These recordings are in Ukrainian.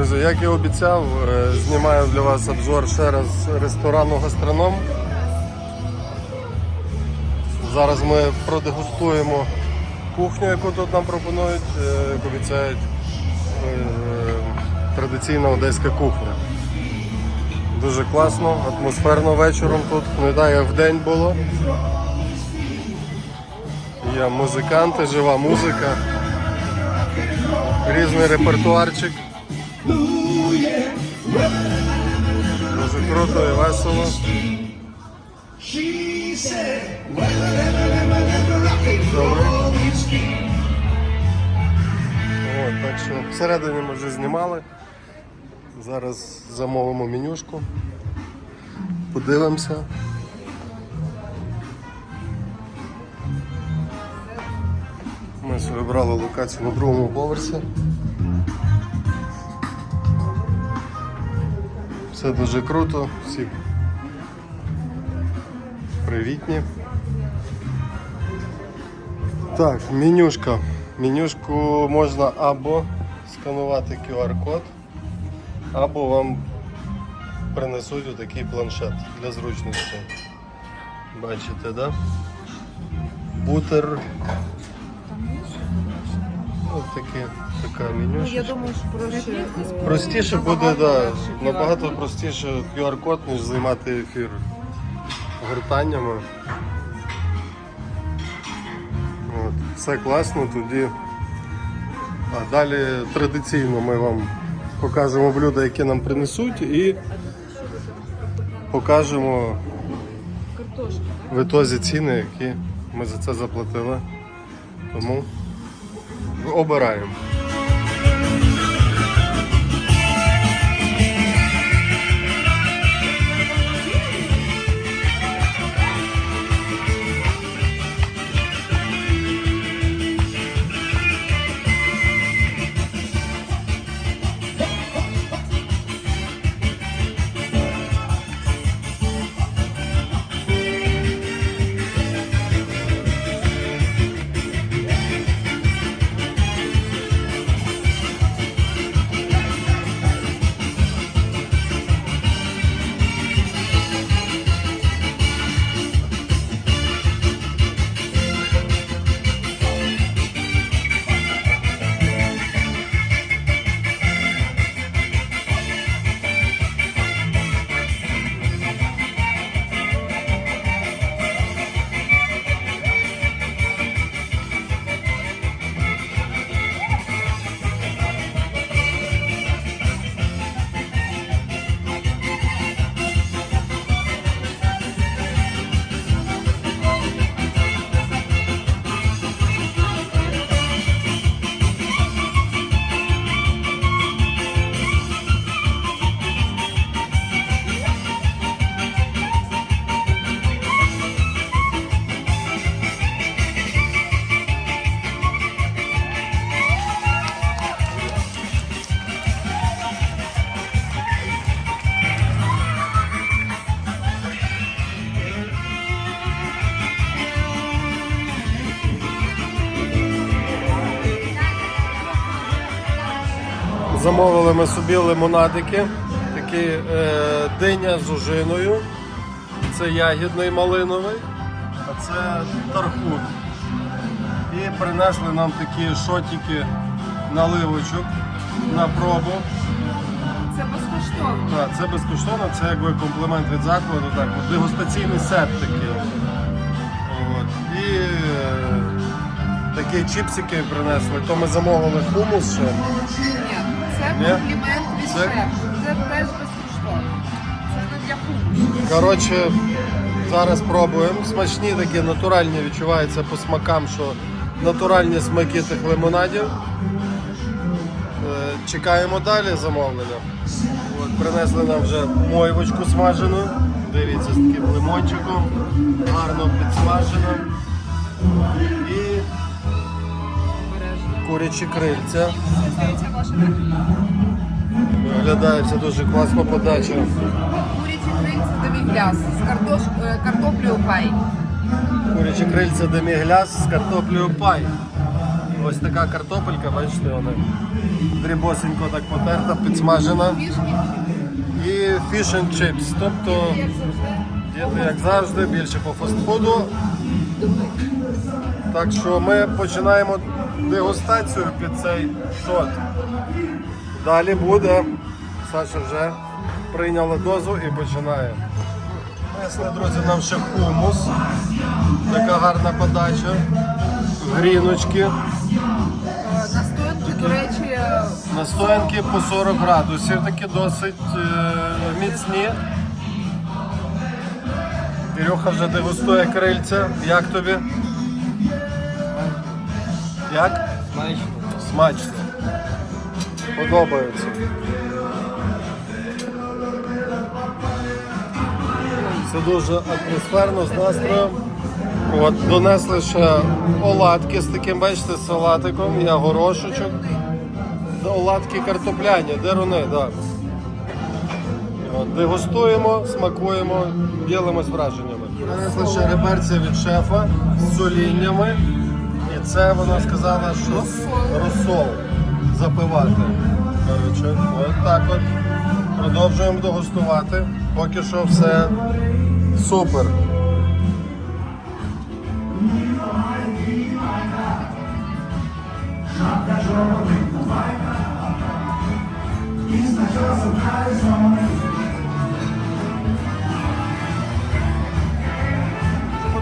друзі, як і обіцяв, е, знімаю для вас обзор ще раз ресторану гастроном. Зараз ми продегустуємо кухню, яку тут нам пропонують, е, як обіцяють е, традиційна одеська кухня. Дуже класно, атмосферно вечором тут, не дай як в день було. Є музиканти, жива музика, різний репертуарчик. Дуже круто і весело. От, так що всередині ми вже знімали. Зараз замовимо менюшку. Подивимося. Ми собі брали локацію на другому поверсі. Все дуже круто, всі привітні. Так, менюшка. Менюшку можна або сканувати QR-код, або вам принесуть отакий планшет для зручності. Бачите, да? Бутер. Ось таке, така Ну, я думаю, що проще. Простіше буде, да, набагато простіше QR-код, ніж займати ефір гортаннями. От, все класно, тоді. А далі традиційно ми вам покажемо блюда, які нам принесуть, і покажемо в ітозі ціни, які ми за це заплатили. Тому обираємо. Замовили ми собі лимонадики, такі е, диня з ужиною. Це ягідний малиновий, а це тархун. І принесли нам такі шотики наливочок на пробу. Це безкоштовно. Так, це безкоштовно, це якби комплімент від закладу, так, от дегустаційний сет такий. От. І е, такі чіпсики принесли, то ми замовили хумус ще. Комплімент від Це- шефа. Це теж безкоштовно. Це не для. Коротше, зараз пробуємо. Смачні такі, натуральні відчуваються по смакам, що натуральні смаки тих лимонадів. Е, Чекаємо далі замовлення. От, принесли нам вже мойвочку смажену. Дивіться, з таким лимончиком, гарно підсмажено. І. курячі крильця. Це Виглядається дуже класно подача. курячі крильця демігляс з картош... е, картоплею пай. Курячі крильця демігляс з картоплею пай. Ось така картопелька, бачите, вона дрібосенько так потерта, підсмажена. І fish and chips. Тобто діти, як завжди, більше по фастфуду. Так що ми починаємо дегустацію під цей шот. Далі буде. Саша вже прийняла дозу і починає. Принесли, друзі, нам ще хумус. Така гарна подача. Гріночки. Е, Настоянки, до речі, Настоянки по 40 градусів, такі досить е, міцні. Ірюха вже дегустує крильця. Як тобі? Як? Смачно. Смачно. Подобається. Це дуже атмосферно з настроєм. От, донесли ще оладки з таким, бачите, салатиком, я горошечок. Оладки картопляні, деруни, так. От, Дегустуємо, смакуємо, ділимось враженнями. Принесли ще реберця від шефа з соліннями. Це вона сказала, що розсол запивати. Коротше, от так от. Продовжуємо дегустувати. Поки що все супер.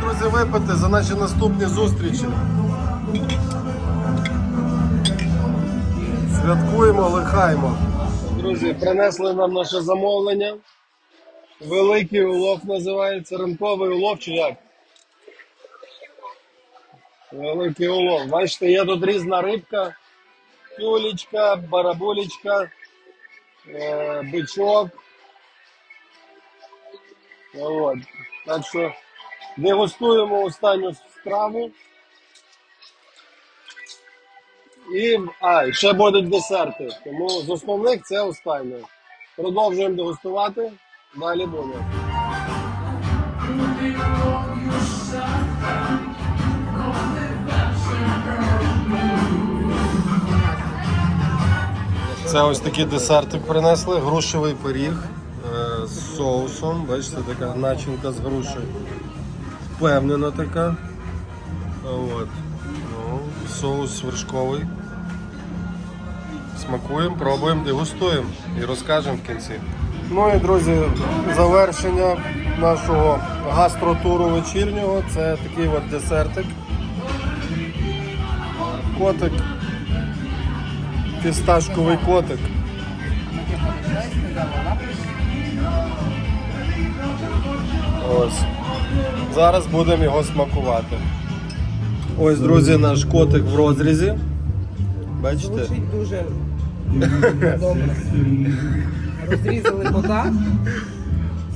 Друзі, випити за наші наступні зустрічі. Святкуємо, лихаємо. Друзі, принесли нам наше замовлення. Великий улов називається ранковий улов чи як? Великий улов. Бачите, є тут різна рибка, тюлечка, барабулечка, е, бичок. От. Так що дегустуємо останню страву. І а, ще будуть десерти. Тому з основних це останнє. Продовжуємо дегустувати. Далі буде. Це ось такі десерти принесли. Грушевий пиріг е, з соусом. Бачите, така начинка з грушею. Впевнена така. От. Соус вершковий. Смакуємо, пробуємо, дегустуємо і розкажемо в кінці. Ну і друзі, завершення нашого гастротуру вечірнього. Це такий от десертик. Котик. Фісташковий котик. Ось. Зараз будемо його смакувати. Ось, друзі, наш котик в розрізі. Бачите? Звучить дуже добре. Розрізали кота.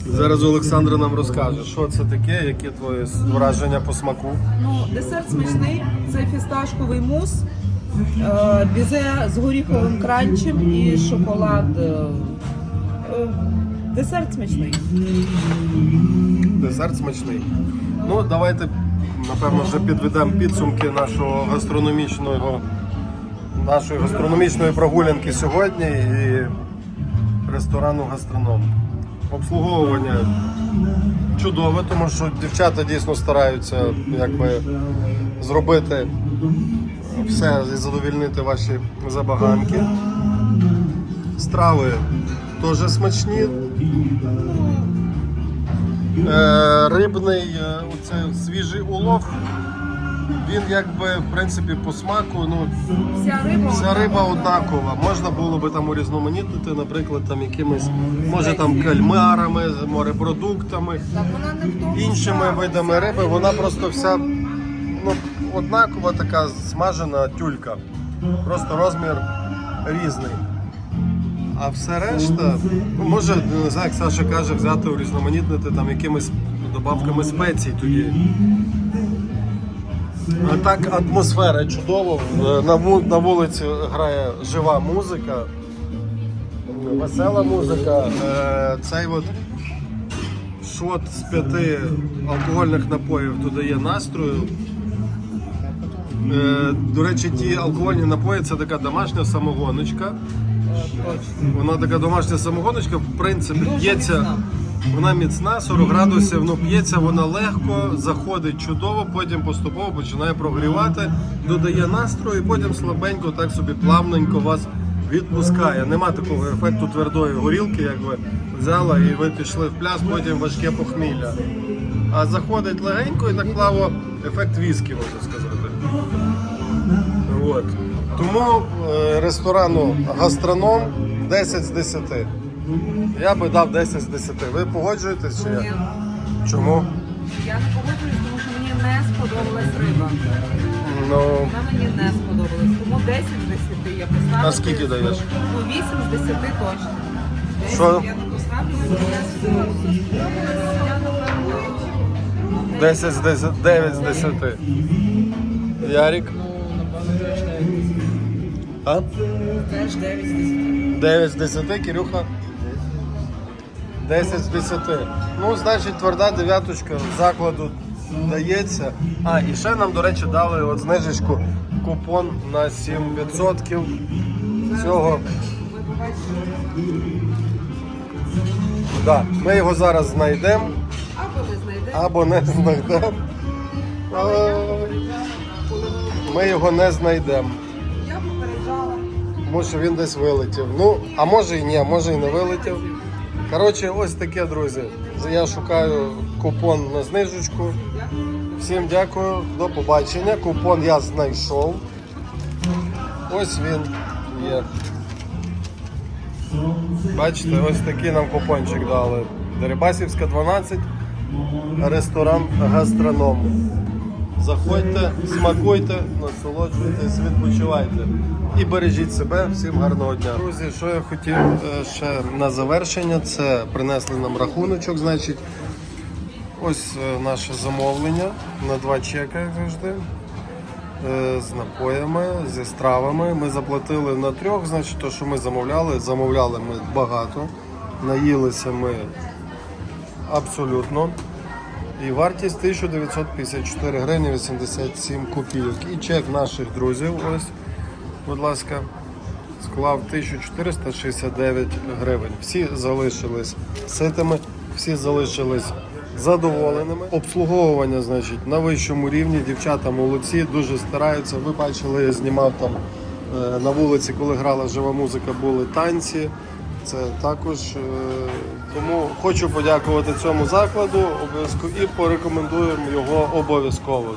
Зараз Олександра нам розкаже, що це таке, які твої враження по смаку. Ну, десерт смачний, це фісташковий мус, е, бізе з горіховим кранчем і шоколад. е, е, Десерт смачний. Десерт смачний. Ну, давайте, напевно, вже підведемо підсумки нашого гастрономічного, нашої гастрономічної прогулянки сьогодні і ресторану гастроном. Обслуговування чудове, тому що дівчата дійсно стараються якби, зробити все і задовільнити ваші забаганки. Страви теж смачні. Е, рибний е, оце свіжий улов. Він якби в принципі по смаку, ну вся риба. вся риба однакова. Можна було би там урізноманітнити, наприклад, там якимись, може там кальмарами, морепродуктами, іншими видами риби. Вона просто вся ну, однакова така смажена тюлька. Просто розмір різний. А все решта, ну, може, не знаю, як Саша каже, взяти урізноманітнити там якимись добавками спецій тоді. А так атмосфера чудова. Е, На, на вулиці грає жива музика, весела музика. Е, Цей от шот з п'яти алкогольних напоїв додає настрою. Е, до речі, ті алкогольні напої це така домашня самогоночка. Вона така домашня самогоночка, в принципі, п'ється. Вона міцна, 40 градусів, ну п'ється, вона легко, заходить чудово, потім поступово починає прогрівати, додає настрою, і потім слабенько, так собі плавненько вас відпускає. Нема такого ефекту твердої горілки, як ви взяла і ви пішли в пляс, потім важке похмілля. А заходить легенько і так плаво ефект віскі, можна сказати. От. Тому е, ресторану гастроном 10 з 10. Я би дав 10 з 10. Ви погоджуєтесь чи Ні. Чому? Я не погоджуюсь, тому що мені не сподобалась риба. Ну, Вона мені не сподобалась. Тому 10 з 10 я поставлю. А скільки даєш? Ну, 8 з 10 точно. 10 Що? я не поставлю, мені не сподобалось. Я напевно, 10 з 10, 9 з 10. Ярік? А? теж 9 з 10. 9 з 10, Кирюха? 10 з 10. Ну, значить, тверда дев'яточка закладу дається. А, і ще нам, до речі, дали от знижечку купон на 7% цього. Да, ми його зараз знайдемо або ви знайдете. або не знайдемо. Ми його не знайдемо. Що він десь вилетів. Ну, а може і ні, а може і не вилетів. Коротше, ось таке, друзі. Я шукаю купон на знижечку. Всім дякую, до побачення. Купон я знайшов. Ось він є. Бачите, ось такий нам купончик дали. Дерибасівська 12, ресторан гастроном. Заходьте, смакуйте, насолоджуйтесь, відпочивайте і бережіть себе. Всім гарного дня. Друзі, що я хотів е, ще на завершення, це принесли нам рахуночок. Значить, ось е, наше замовлення на два чека, як завжди. Е, З напоями, зі стравами. Ми заплатили на трьох, значить, то, що ми замовляли, замовляли ми багато. Наїлися ми абсолютно. І вартість 1954 гривні 87 копійок. І чек наших друзів, ось, будь ласка, склав 1469 гривень. Всі залишились ситими, всі залишились задоволеними. Обслуговування, значить, на вищому рівні. Дівчата молодці, дуже стараються. Ви бачили, я знімав там е, на вулиці, коли грала жива музика, були танці. Це також е, тому хочу подякувати цьому закладу обов'язково і порекомендуємо його обов'язково.